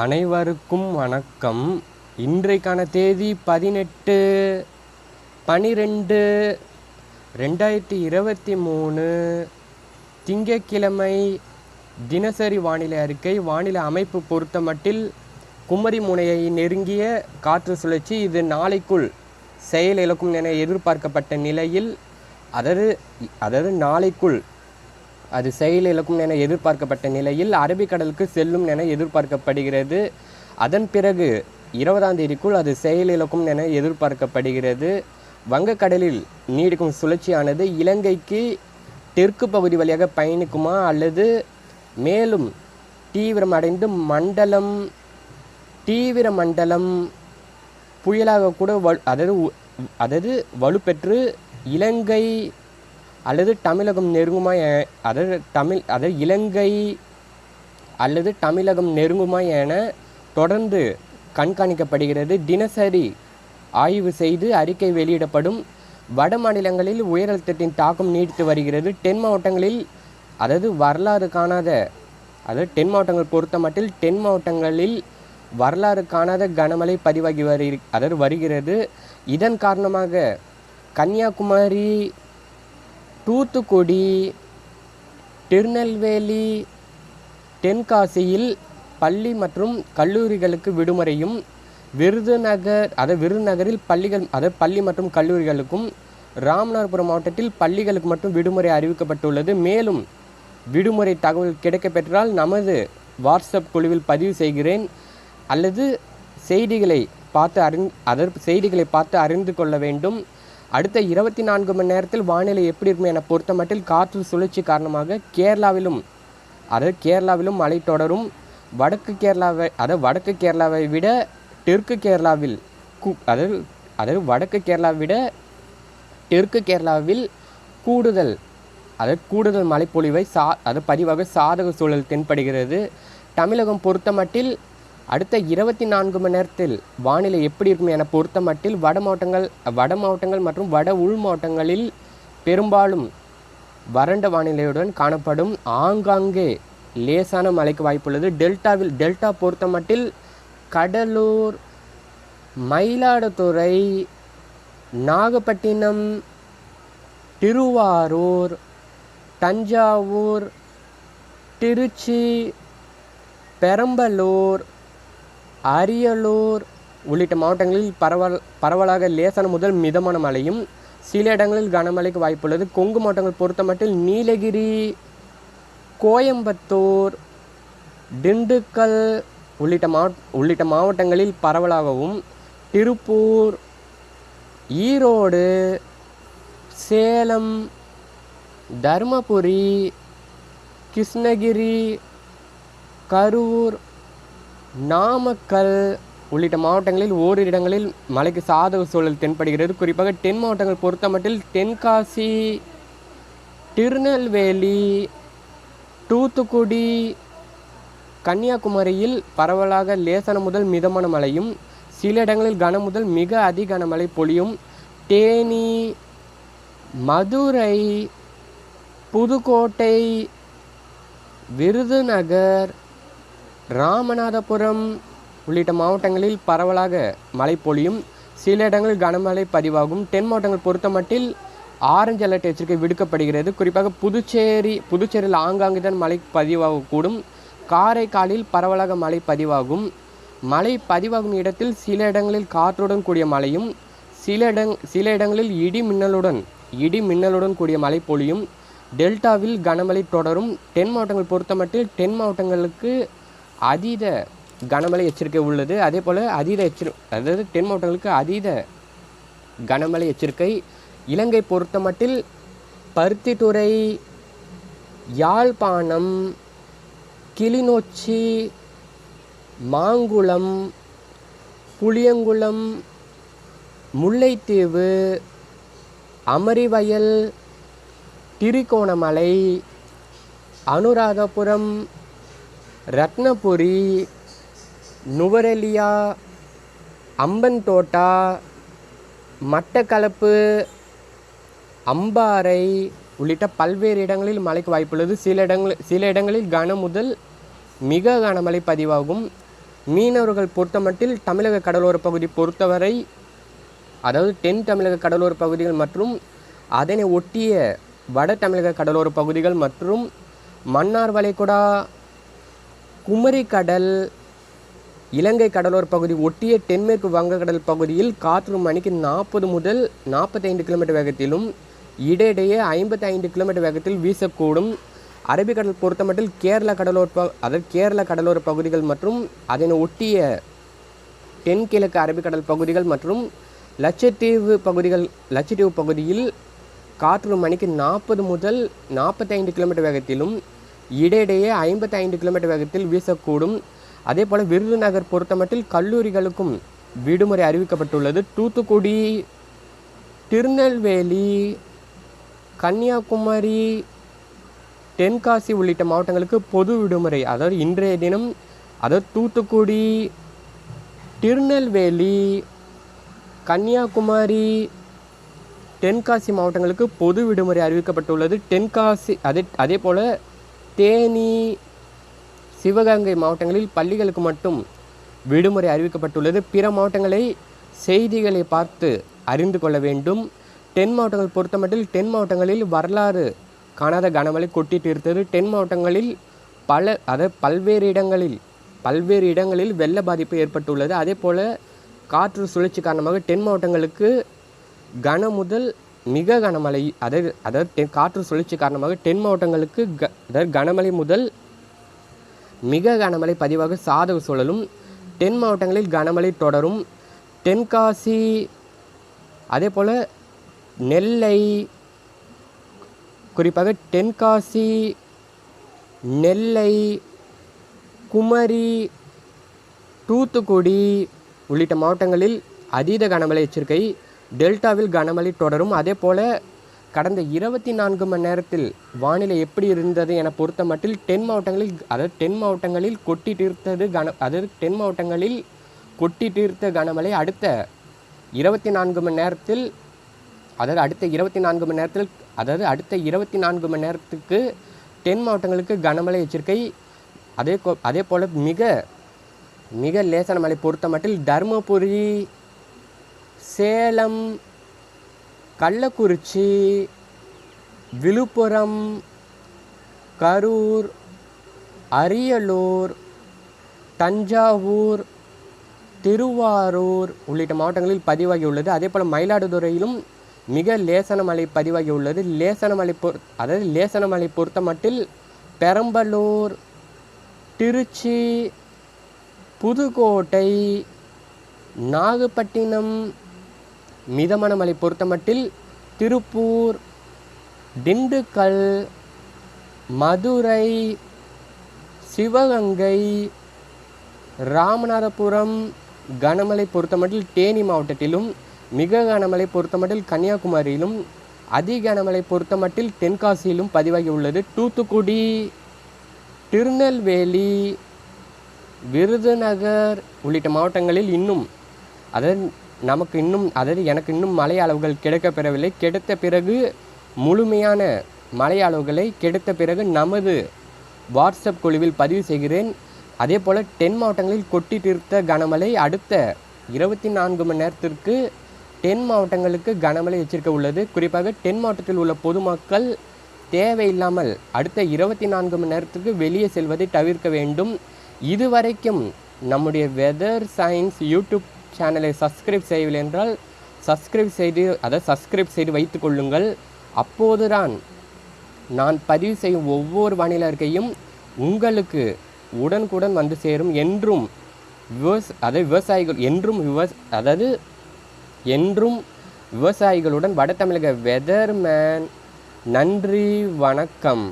அனைவருக்கும் வணக்கம். இன்றைக்கான தேதி பதினெட்டு பனிரெண்டு ரெண்டாயிரத்தி இருபத்தி மூணு. திங்கக்கிழமை தினசரி வானிலை அறிக்கை வானிலை அமைப்பு பொறுத்தமட்டில் குமரி முனையை நெருங்கிய காற்று சுழற்சி இது நாளைக்குள் செயல் இழக்கும் என எதிர்பார்க்கப்பட்ட நிலையில் அதாவது அதாவது நாளைக்குள் அது செயல் இழக்கும் என எதிர்பார்க்கப்பட்ட நிலையில் அரபிக்கடலுக்கு செல்லும் என எதிர்பார்க்கப்படுகிறது. அதன் பிறகு இருபதாம் தேதிக்குள் அது செயல் இழக்கும் என எதிர்பார்க்கப்படுகிறது. வங்கக்கடலில் நீடிக்கும் சுழற்சியானது இலங்கைக்கு தெற்கு பகுதி வழியாக பயணிக்குமா அல்லது மேலும் தீவிரமடைந்து மண்டலம் தீவிர மண்டலம் புயலாக கூட வலு அதாவது அதாவது வலுப்பெற்று இலங்கை அல்லது தமிழகம் நெருங்குமா அதாவது தமிழ் அதாவது இலங்கை அல்லது தமிழகம் நெருங்குமா என தொடர்ந்து கண்காணிக்கப்படுகிறது. தினசரி ஆய்வு செய்து அறிக்கை வெளியிடப்படும் வட மாநிலங்களில் உயரழுத்தத்தின் தாக்கம் நீடித்து வருகிறது. தென் மாவட்டங்களில் அதாவது வரலாறு காணாத அதாவது தென் மாவட்டங்கள் பொறுத்த மட்டில் தென் மாவட்டங்களில் வரலாறு காணாத கனமழை பதிவாகி வரு அதாவது வருகிறது. இதன் காரணமாக கன்னியாகுமரி தூத்துக்குடி திருநெல்வேலி தென்காசியில் பள்ளி மற்றும் கல்லூரிகளுக்கு விடுமுறையும் விருதுநகர் அதாவது விருதுநகரில் பள்ளிகள் அதாவது பள்ளி மற்றும் கல்லூரிகளுக்கும் ராமநாதபுரம் மாவட்டத்தில் பள்ளிகளுக்கு மட்டும் விடுமுறை அறிவிக்கப்பட்டுள்ளது. மேலும் விடுமுறை தகவல் கிடைக்கப்பெற்றால் நமது வாட்ஸ்அப் குழுவில் பதிவு செய்கிறேன். அல்லது செய்திகளை பார்த்து அறிந் அதற்கு செய்திகளை பார்த்து அறிந்து கொள்ள வேண்டும். அடுத்த இருபத்தி நான்கு மணி நேரத்தில் வானிலை எப்படி இருக்கும் என பொறுத்த மட்டில் காற்று சுழற்சி காரணமாக கேரளாவிலும் அதாவது கேரளாவிலும் மழை தொடரும். வடக்கு கேரளாவை அதாவது வடக்கு கேரளாவை விட தெற்கு கேரளாவில் கூ அதாவது அதாவது வடக்கு கேரளாவை விட தெற்கு கேரளாவில் கூடுதல் அதாவது கூடுதல் மழைப்பொழிவை சா அது பதிவாக சாதக சூழல் தென்படுகிறது. தமிழகம் பொறுத்தமட்டில் அடுத்த இருபத்தி நான்கு மணி நேரத்தில் வானிலை எப்படி இருக்கும் என பொறுத்தமட்டில் வட மாவட்டங்கள் வட மாவட்டங்கள் மற்றும் வட உள் மாவட்டங்களில் பெரும்பாலும் வறண்ட வானிலையுடன் காணப்படும். ஆங்காங்கே லேசான மழைக்கு வாய்ப்புள்ளது. டெல்டாவில் டெல்டா பொறுத்தமட்டில் கடலூர் மயிலாடுதுறை நாகப்பட்டினம் திருவாரூர் தஞ்சாவூர் திருச்சி பெரம்பலூர் அரியலூர் உள்ளிட்ட மாவட்டங்களில் பரவல் பரவலாக லேசான முதல் மிதமான மழையும் சில இடங்களில் கனமழைக்கு வாய்ப்புள்ளது கொங்கு மாவட்டங்கள் பொறுத்தமட்டில் நீலகிரி கோயம்புத்தூர் திண்டுக்கல் உள்ளிட்ட மாவ உள்ளிட்ட மாவட்டங்களில் பரவலாகவும் திருப்பூர் ஈரோடு சேலம் தருமபுரி கிருஷ்ணகிரி கரூர் நாமக்கல் உள்ளிட்ட மாவட்டங்களில் ஓரிரு இடங்களில் மழைக்கு சாதக சூழல் தென்படுகிறது. குறிப்பாக தென் மாவட்டங்கள் பொறுத்தமட்டில் தென்காசி திருநெல்வேலி தூத்துக்குடி கன்னியாகுமரியில் பரவலாக லேசான முதல் மிதமான மழையும் சில இடங்களில் கன முதல் மிக அதி கனமழை பொழியும். தேனி மதுரை புதுக்கோட்டை விருதுநகர் ராமநாதபுரம் உள்ளிட்ட மாவட்டங்களில் பரவலாக மழை பொழியும். சில இடங்களில் கனமழை பதிவாகும். தென் மாவட்டங்கள் பொறுத்தமட்டில் ஆரஞ்சு அலர்ட் எச்சரிக்கை விடுக்கப்படுகிறது. குறிப்பாக புதுச்சேரி புதுச்சேரியில் ஆங்காங்கு தான் மழை பதிவாகக்கூடும். காரைக்காலில் பரவலாக மழை பதிவாகும். மழை பதிவாகும் இடத்தில் சில இடங்களில் காற்றுடன் கூடிய மழையும் சில இடங் சில இடங்களில் இடி மின்னலுடன் இடி மின்னலுடன் கூடிய மழை பொழியும். டெல்டாவில் கனமழை தொடரும். தென் மாவட்டங்கள் பொறுத்தமட்டில் தென் மாவட்டங்களுக்கு அதீத கனமழை எச்சரிக்கை உள்ளது. அதே போல் அதீத எச்சரி அதாவது தென் மாவட்டங்களுக்கு அதீத கனமழை எச்சரிக்கை. இலங்கை பொறுத்தமட்டில் பருத்தித்துறை யாழ்ப்பாணம் கிளிநொச்சி மாங்குளம் புளியங்குளம் முல்லைத்தீவு அமரிவயல் திரிகோணமலை அனுராதபுரம் ரத்னபுரி நுவரெலியா அம்பன்தோட்டா மட்டக்களப்பு அம்பாறை உள்ளிட்ட பல்வேறு இடங்களில் மழைக்கு வாய்ப்புள்ளது. சில இடங்கள் சில இடங்களில் கன முதல் மிக கனமழை பதிவாகும். மீனவர்கள் பொறுத்தமட்டில் தமிழக கடலோர பகுதி பொறுத்தவரை அதாவது தென் தமிழக கடலோர பகுதிகள் மற்றும் அதனை ஒட்டிய வட தமிழக கடலோர பகுதிகள் மற்றும் மன்னார் வளைகுடா குமரி கடல் இலங்கை கடலோர பகுதி ஒட்டிய தென்மேற்கு வங்கக்கடல் பகுதியில் காற்று மணிக்கு நாற்பது முதல் நாற்பத்தைந்து கிலோமீட்டர் வேகத்திலும் இடையிடையே ஐம்பத்தைந்து கிலோமீட்டர் வேகத்தில் வீசக்கூடும். அரபிக்கடல் பொறுத்தமட்டில் கேரள கடலோர் ப அதாவது கேரள கடலோர பகுதிகள் மற்றும் அதனை ஒட்டிய தென்கிழக்கு அரபிக்கடல் பகுதிகள் மற்றும் லட்சத்தீவு பகுதிகள் லட்சத்தீவு பகுதியில் காற்று மணிக்கு நாற்பது முதல் நாற்பத்தைந்து கிலோமீட்டர் வேகத்திலும் இடையிடையே ஐம்பத்தைந்து கிலோமீட்டர் வேகத்தில் வீசக்கூடும். அதே போல் விருதுநகர் பொறுத்தமட்டில் கல்லூரிகளுக்கும் விடுமுறை அறிவிக்கப்பட்டுள்ளது. தூத்துக்குடி திருநெல்வேலி கன்னியாகுமரி தென்காசி உள்ளிட்ட மாவட்டங்களுக்கு பொது விடுமுறை. அதாவது இன்றைய தினம் அதாவது தூத்துக்குடி திருநெல்வேலி கன்னியாகுமரி தென்காசி மாவட்டங்களுக்கு பொது விடுமுறை அறிவிக்கப்பட்டுள்ளது. தென்காசி அதே அதே போல் தேனி சிவகங்கை மாவட்டங்களில் பள்ளிகளுக்கு மட்டும் விடுமுறை அறிவிக்கப்பட்டுள்ளது. பிற மாவட்டங்களை செய்திகளை பார்த்து அறிந்து கொள்ள வேண்டும். தென் மாவட்டங்கள் பொறுத்தமட்டில் தென் மாவட்டங்களில் வரலாறு காணாத கனமழை கொட்டிட்டு இருந்தது தென் மாவட்டங்களில் பல அதாவது பல்வேறு இடங்களில் பல்வேறு இடங்களில் வெள்ள பாதிப்பு ஏற்பட்டுள்ளது. அதே போல் காற்று சுழற்சி காரணமாக தென் மாவட்டங்களுக்கு கன முதல் மிக கனமழை அதாவது அதாவது தென் காற்று சுழற்சி காரணமாக தென் மாவட்டங்களுக்கு க அதாவது கனமழை முதல் மிக கனமழை பதிவாக சாதக சூழலும் தென் மாவட்டங்களில் கனமழை தொடரும். தென்காசி அதே போல் நெல்லை குறிப்பாக தென்காசி நெல்லை குமரி தூத்துக்குடி உள்ளிட்ட மாவட்டங்களில் அதீத கனமழை எச்சரிக்கை டெல்டாவில் கனமழை தொடரும். அதே போல் கடந்த இருபத்தி நான்கு மணி நேரத்தில் வானிலை எப்படி இருந்தது என பொறுத்த மட்டில் தென் மாவட்டங்களில் அதாவது தென் மாவட்டங்களில் கொட்டி தீர்த்தது கன அதாவது தென் மாவட்டங்களில் கொட்டி தீர்த்த கனமழை அடுத்த இருபத்தி நான்கு மணி நேரத்தில் அதாவது அடுத்த இருபத்தி நான்கு மணி நேரத்தில் அதாவது அடுத்த இருபத்தி நான்கு மணி நேரத்துக்கு தென் மாவட்டங்களுக்கு கனமழை எச்சரிக்கை. அதே கோ அதே போல் மிக மிக லேசான மழை பொறுத்த மட்டில் தருமபுரி சேலம் கள்ளக்குறிச்சி விழுப்புரம் கரூர் அரியலூர் தஞ்சாவூர் திருவாரூர் உள்ளிட்ட மாவட்டங்களில் பதிவாகியுள்ளது. அதே போல் மயிலாடுதுறையிலும் மிக லேசன மழை பதிவாகியுள்ளது. லேசன மழை பொ அதாவது லேசன மழை பொறுத்த மட்டில் பெரம்பலூர் திருச்சி புதுக்கோட்டை நாகப்பட்டினம் மிதமான மழை பொறுத்தமட்டில் திருப்பூர் திண்டுக்கல் மதுரை சிவகங்கை ராமநாதபுரம் கனமழை பொறுத்தமட்டில் தேனி மாவட்டத்திலும் மிக கனமழை பொறுத்தமட்டில் கன்னியாகுமரியிலும் அதி கனமழை பொறுத்தமட்டில் தென்காசியிலும் பதிவாகி உள்ளது. தூத்துக்குடி திருநெல்வேலி விருதுநகர் உள்ளிட்ட மாவட்டங்களில் இன்னும் அதாவது நமக்கு இன்னும் அதாவது எனக்கு இன்னும் மலை அளவுகள் கிடைக்கப் பெறவில்லை கிடைத்த பிறகு முழுமையான மலை அளவுகளை கிடைத்த பிறகு நமது வாட்ஸ்அப் குழுவில் பதிவு செய்கிறேன். அதே போல் தென் மாவட்டங்களில் கொட்டி தீர்த்த கனமழை அடுத்த இருபத்தி நான்கு மணி நேரத்திற்கு தென் மாவட்டங்களுக்கு கனமழை எச்சரிக்கை உள்ளது. குறிப்பாக தென் மாவட்டத்தில் உள்ள பொதுமக்கள் தேவையில்லாமல் அடுத்த இருபத்தி நான்கு மணி நேரத்துக்கு வெளியே செல்வதை தவிர்க்க வேண்டும். இதுவரைக்கும் நம்முடைய வெதர் சயின்ஸ் யூடியூப் சேனலை சப்ஸ்கிரைப் செய்யவில்லை என்றால் சப்ஸ்கிரைப் செய்து அதை சப்ஸ்கிரைப் செய்து வைத்து கொள்ளுங்கள். அப்போதுதான் நான் பதிவு செய்யும் ஒவ்வொரு வானிலருக்கையும் உங்களுக்கு உடனுக்குடன் வந்து சேரும் என்றும் விவச அதாவது விவசாயிகள் என்றும் விவ அதாவது என்றும் விவசாயிகளுடன் வட தமிழக வெதர்மேன் நன்றி வணக்கம்.